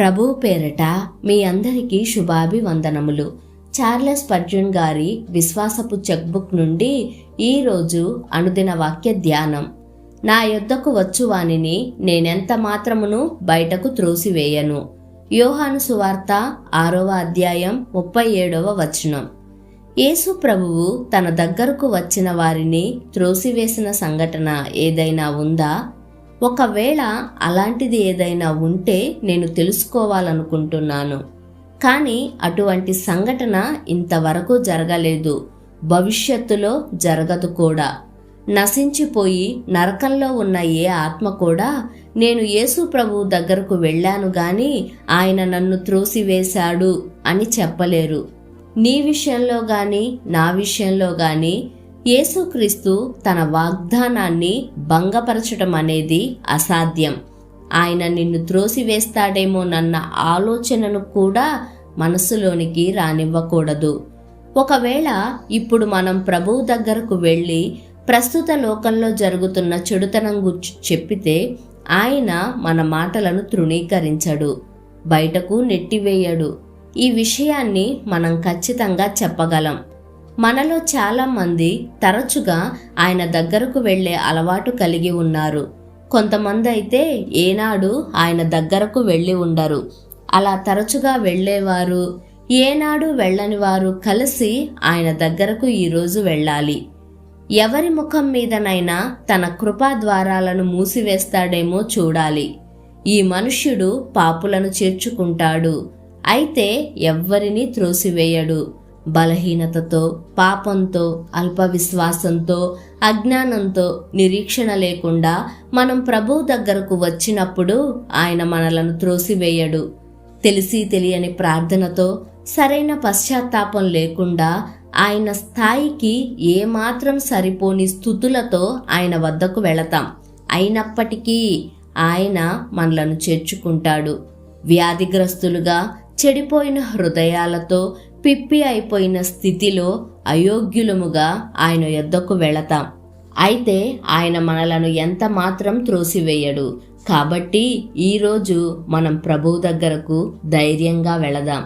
ప్రభు పేరట మీ అందరికీ శుభాభివందనములు. చార్లెస్ పర్జున్ గారి విశ్వాసపు చెక్బుక్ నుండి ఈరోజు అనుదిన వాక్య ధ్యానం. నా యొద్దకు వచ్చు వానిని నేనెంత మాత్రమును బయటకు త్రోసివేయను? యోహాను సువార్త ఆరవ అధ్యాయం ముప్పై ఏడవ వచనం. యేసు ప్రభువు తన దగ్గరకు వచ్చిన వారిని త్రోసివేసిన సంఘటన ఏదైనా ఉందా? ఒకవేళ అలాంటిది ఏదైనా ఉంటే నేను తెలుసుకోవాలనుకుంటున్నాను. కానీ అటువంటి సంఘటన ఇంతవరకు జరగలేదు. భవిష్యత్తులో జరగదు కూడా. నశించిపోయి నరకంలో ఉన్న ఏ ఆత్మ కూడా నేను యేసు ప్రభు దగ్గరకు వెళ్ళాను గాని ఆయన నన్ను త్రోసివేశాడు అని చెప్పలేరు. నీ విషయంలో గాని నా విషయంలో గాని యేసుక్రీస్తు తన వాగ్దానాన్ని భంగపరచడం అనేది అసాధ్యం. ఆయన నిన్ను త్రోసివేస్తాడేమోనన్న ఆలోచనను కూడా మనసులోనికి రానివ్వకూడదు. ఒకవేళ ఇప్పుడు మనం ప్రభువు దగ్గరకు వెళ్ళి ప్రస్తుత లోకంలో జరుగుతున్న చెడుతనం గురించి చెప్పితే ఆయన మన మాటలను తృణీకరించడు బయటకు నెట్టివేయడు. ఈ విషయాన్ని మనం ఖచ్చితంగా చెప్పగలం. మనలో చాలామంది తరచుగా ఆయన దగ్గరకు వెళ్ళే అలవాటు కలిగి ఉన్నారు. కొంతమంది అయితే ఏనాడు ఆయన దగ్గరకు వెళ్ళి ఉండరు. అలా తరచుగా వెళ్ళేవారు ఏనాడు వెళ్ళని వారు కలిసి ఆయన దగ్గరకు ఈరోజు వెళ్ళాలి. ఎవరి ముఖం మీదనైనా తన కృపా ద్వారాలను మూసివేస్తాడేమో చూడాలి. ఈ మనుష్యుడు పాపులను చేర్చుకుంటాడు. అయితే ఎవ్వరినీ త్రోసివేయడు. బలహీనతతో పాపంతో అల్ప విశ్వాసంతో అజ్ఞానంతో నిరీక్షణ లేకుండా మనం ప్రభువు దగ్గరకు వచ్చినప్పుడు ఆయన మనలను త్రోసివేయడు. తెలిసి తెలియని ప్రార్థనతో సరైన పశ్చాత్తాపం లేకుండా ఆయన స్థాయికి ఏమాత్రం సరిపోని స్థుతులతో ఆయన వద్దకు వెళతాం. అయినప్పటికీ ఆయన మనలను చేర్చుకుంటాడు. వ్యాధిగ్రస్తులుగా చెడిపోయిన హృదయాలతో పిప్పి అయిపోయిన స్థితిలో అయోగ్యులముగా ఆయన యొద్దకు వెళతాం. అయితే ఆయన మనలను ఎంత మాత్రం త్రోసివేయడు. కాబట్టి ఈరోజు మనం ప్రభువు దగ్గరకు ధైర్యంగా వెళదాం.